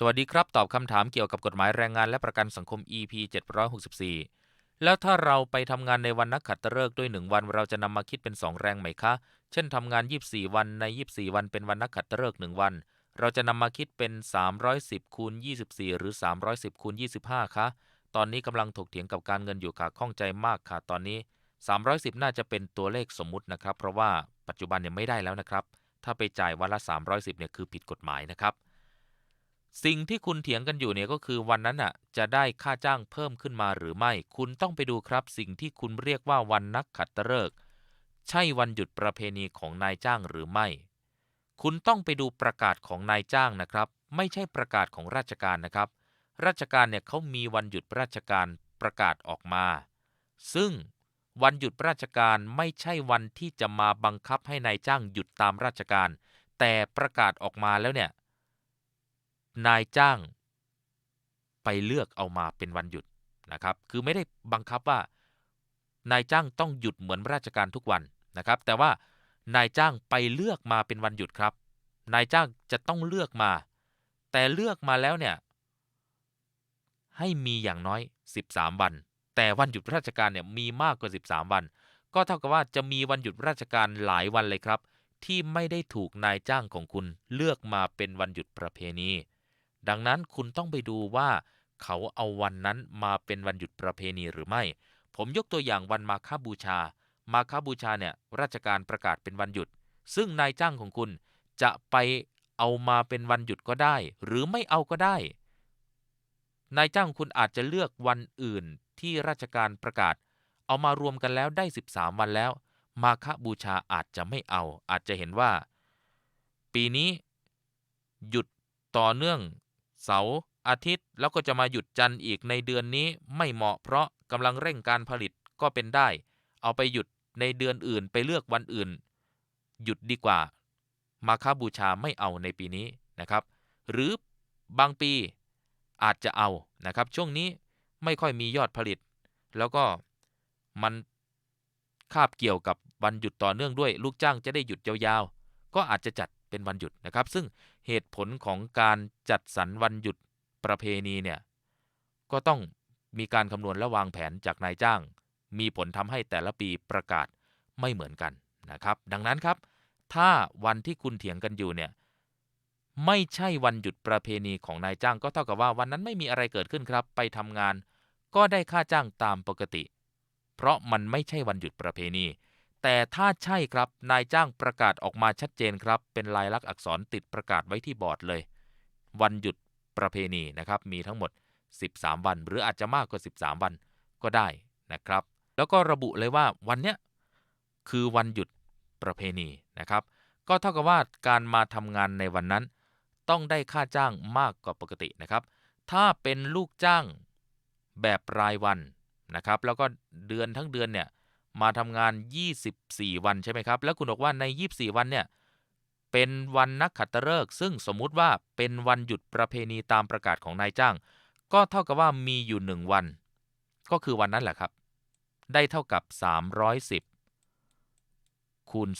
สวัสดีครับ ตอบคำถามเกี่ยวกับกฎหมายแรงงานและประกันสังคม EP 764 แล้วถ้าเราไปทำงานในวันนักขัตฤกษ์ด้วย 1 วันเราจะนำมาคิดเป็น 2 แรงไหมคะ เช่นทำงาน 24 วันใน 24 วันเป็นวันนักขัตฤกษ์1วัน เราจะนำมาคิดเป็น 310คูณ24 หรือ 310คูณ25 คะ ตอนนี้กำลังถกเถียงกับการเงินอยู่ค่ะข้องใจมากค่ะ ตอนนี้ 310 น่าจะเป็นตัวเลขสมมุตินะครับ เพราะว่าปัจจุบันเนี่ยไม่ได้แล้วนะครับ ถ้าไปจ่ายวันละ 310เนี่ยคือผิดกฎหมายนะครับ สิ่งที่คุณเถียงกันอยู่เนี่ยก็คือวันนั้นน่ะ จะได้ค่าจ้างเพิ่มขึ้นมาหรือไม่ คุณต้องไปดูครับ สิ่งที่คุณเรียกว่าวันนักขัตฤกษ์ใช่วันหยุดประเพณีของนายจ้างหรือไม่ คุณต้องไปดูประกาศของนายจ้างนะครับ ไม่ใช่ประกาศของราชการนะครับ ราชการเนี่ยเขามีวันหยุดราชการประกาศออกมา ซึ่งวันหยุดราชการไม่ใช่วันที่จะมาบังคับให้นายจ้างหยุดตามราชการ แต่ประกาศออกมาแล้วเนี่ย นายจ้างไปเลือกเอามาเป็นวันหยุดนะครับ คือไม่ได้บังคับว่านายจ้างต้องหยุดเหมือนราชการทุกวันนะครับ แต่ว่านายจ้างไปเลือกมาเป็นวันหยุดครับ นายจ้างจะต้องเลือกมา แต่เลือกมาแล้วเนี่ย ให้มีอย่างน้อย 13 วัน แต่วันหยุดราชการเนี่ยมีมากกว่า 13 วัน ก็เท่ากับว่าจะมีวันหยุดราชการหลายวันเลยครับ ที่ไม่ได้ถูกนายจ้างของคุณเลือกมาเป็นวันหยุดประเพณี ดังนั้นคุณต้องไปดูว่าเขาเอาวันนั้นมาเป็นวันหยุดประเพณีหรือไม่ ผมยกตัวอย่างวันมาฆบูชา มาฆบูชาเนี่ยราชการประกาศเป็นวันหยุด ซึ่งนายจ้างของคุณจะไปเอามาเป็นวันหยุดก็ได้ หรือไม่เอาก็ได้ นายจ้างคุณอาจจะเลือกวันอื่นที่ราชการประกาศ เอามารวมกันแล้วได้ 13 วันแล้ว มาฆบูชาอาจจะไม่เอา อาจจะเห็นว่า ปีนี้หยุดต่อเนื่อง เสาร์อาทิตย์แล้วก็จะมาหยุดจันทร์อีกในเดือนนี้ไม่เหมาะเพราะกำลังเร่งการผลิตก็เป็นได้ เอาไปหยุดในเดือนอื่นไปเลือกวันอื่น หยุดดีกว่า มาฆบูชาไม่เอาในปีนี้นะครับ หรือบางปีอาจจะเอานะครับ ช่วงนี้ไม่ค่อยมียอดผลิต แล้วก็มันคาบเกี่ยวกับวันหยุดต่อเนื่องด้วย ลูกจ้างจะได้หยุดยาวๆ ก็อาจจะจัด เป็นวันหยุดนะครับ ซึ่งเหตุผลของการจัดสรรวันหยุดประเพณีเนี่ยก็ต้องมีการคำนวณและวางแผนจากนายจ้าง มีผลทำให้แต่ละปีประกาศไม่เหมือนกันนะครับ ดังนั้นครับ ถ้าวันที่คุณเถียงกันอยู่เนี่ยไม่ใช่วันหยุดประเพณีของนายจ้าง ก็เท่ากับว่าวันนั้นไม่มีอะไรเกิดขึ้นครับ ไปทำงาน ก็ได้ค่าจ้างตามปกติ เพราะมันไม่ใช่วันหยุดประเพณี แต่ถ้าใช่ครับนายจ้างประกาศออกมาชัดเจนครับ เป็นลายลักษณ์อักษรติดประกาศไว้ที่บอร์ดเลย วันหยุดประเพณีนะครับมีทั้งหมด 13 วัน หรืออาจจะมากกว่า 13 วันก็ได้นะครับ แล้วก็ระบุเลยว่าวันเนี้ยคือวันหยุดประเพณีนะครับ ก็เท่ากับว่าการมาทำงานในวันนั้น ต้องได้ค่าจ้างมากกว่าปกตินะครับ ถ้าเป็นลูกจ้างแบบรายวันนะครับ แล้วก็เดือนทั้งเดือนเนี่ย มาทำงาน 24 วันใช่ไหมครับ แล้วคุณบอกว่าใน 24 วันเนี่ย เป็นวันนักขัตฤกษ์ซึ่งสมมุติว่าเป็นวันหยุดประเพณีตามประกาศของนายจ้าง ก็เท่ากับว่ามีอยู่ 1 วัน ก็คือวันนั้นแหละครับ ได้เท่ากับ 310 คูณ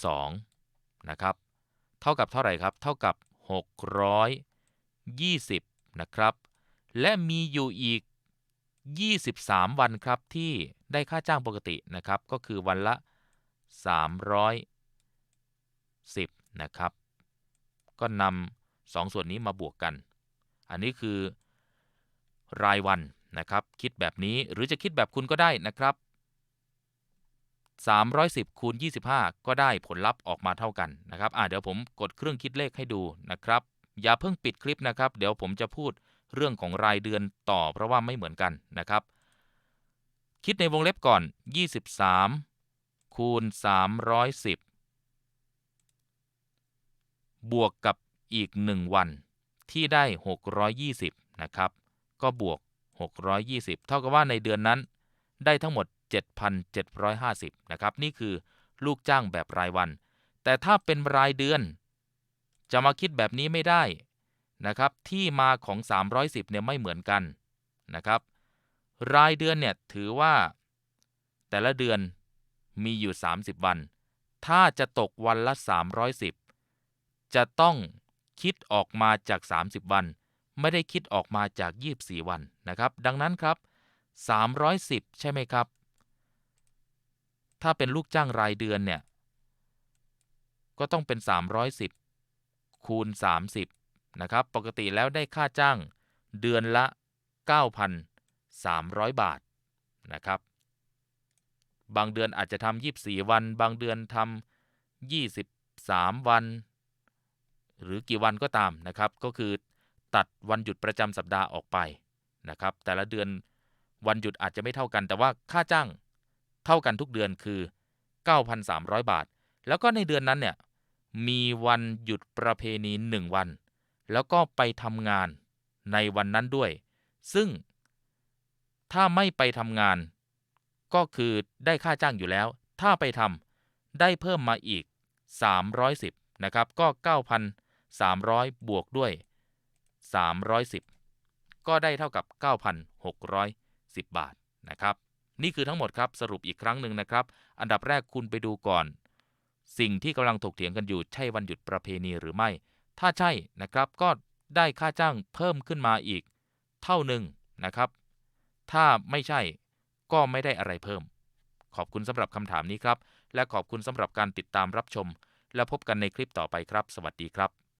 2 นะครับ เท่ากับเท่าไหร่ครับ เท่ากับ 620 นะครับ และมีอยู่อีก 23 วันครับที่ได้ค่าจ้างปกตินะครับ ก็คือวันละ 310 นะครับ ก็นำสองส่วนนี้มาบวกกัน อันนี้คือรายวันนะครับ คิดแบบนี้หรือจะคิดแบบคุณก็ได้นะครับ 310คูณ25 ก็ได้ผลลัพธ์ออกมาเท่ากันนะครับอ่าเดี๋ยวผมกดเครื่องคิดเลขให้ดูนะครับ อย่าเพิ่งปิดคลิปนะครับ เดี๋ยวผมจะพูดเรื่องของรายเดือนต่อเพราะว่าไม่เหมือนกันนะครับ คิดในวงเล็บก่อน 23 คูณ 310 บวกกับอีก 1 วันที่ได้ 620 นะครับ ก็บวก 620 เท่ากับว่าในเดือนนั้นได้ทั้งหมด 7,750 นะครับ นี่คือลูกจ้างแบบรายวัน แต่ถ้าเป็นรายเดือน จะมาคิดแบบนี้ไม่ได้นะครับ ที่มาของ 310เนี่ยไม่เหมือนกันนะครับ รายเดือนเนี่ยถือว่า แต่ละเดือนมีอยู่ 30 วัน ถ้าจะตกวันละ 310 จะต้องคิดออกมาจาก 30 วัน ไม่ได้คิดออกมาจาก 24 วันนะครับ ดังนั้นครับ 310 ใช่ไหมครับ ถ้าเป็นลูกจ้างรายเดือนเนี่ย ก็ต้องเป็น 310 คูณ 30 นะครับ ปกติแล้วได้ค่าจ้างเดือนละ 9,300 บาทนะครับ บางเดือนอาจจะทำ24 วัน บางเดือนทำ23 วัน หรือกี่วันก็ตามนะครับ ก็คือตัดวันหยุดประจำสัปดาห์ออกไปนะครับ แต่ละเดือนวันหยุดอาจจะไม่เท่ากัน แต่ว่าค่าจ้างเท่ากันทุกเดือนคือ 9,300 บาท แล้วก็ในเดือนนั้นเนี่ย มีวันหยุดประเพณี1วัน แล้วก็ไปทำงานในวันนั้นด้วย ซึ่งถ้าไม่ไปทำงาน ก็คือได้ค่าจ้างอยู่แล้ว ถ้าไปทำได้เพิ่มมาอีก 310 นะครับ ก็ 9,300 บวกด้วย 310 ก็ได้เท่ากับ 9,610 บาทนะครับ นี่คือทั้งหมดครับ สรุปอีกครั้งหนึ่งนะครับ อันดับแรกคุณไปดูก่อน สิ่งที่กำลังถกเถียงกันอยู่ใช่วันหยุดประเพณีหรือไม่ ถ้าใช่นะครับก็ได้ค่าจ้างเพิ่มขึ้นมาอีก เท่าหนึ่งนะครับ ถ้าไม่ใช่ก็ไม่ได้อะไรเพิ่ม ขอบคุณสำหรับคำถามนี้ครับ และขอบคุณสำหรับการติดตามรับชม และพบกันในคลิปต่อไปครับ สวัสดีครับ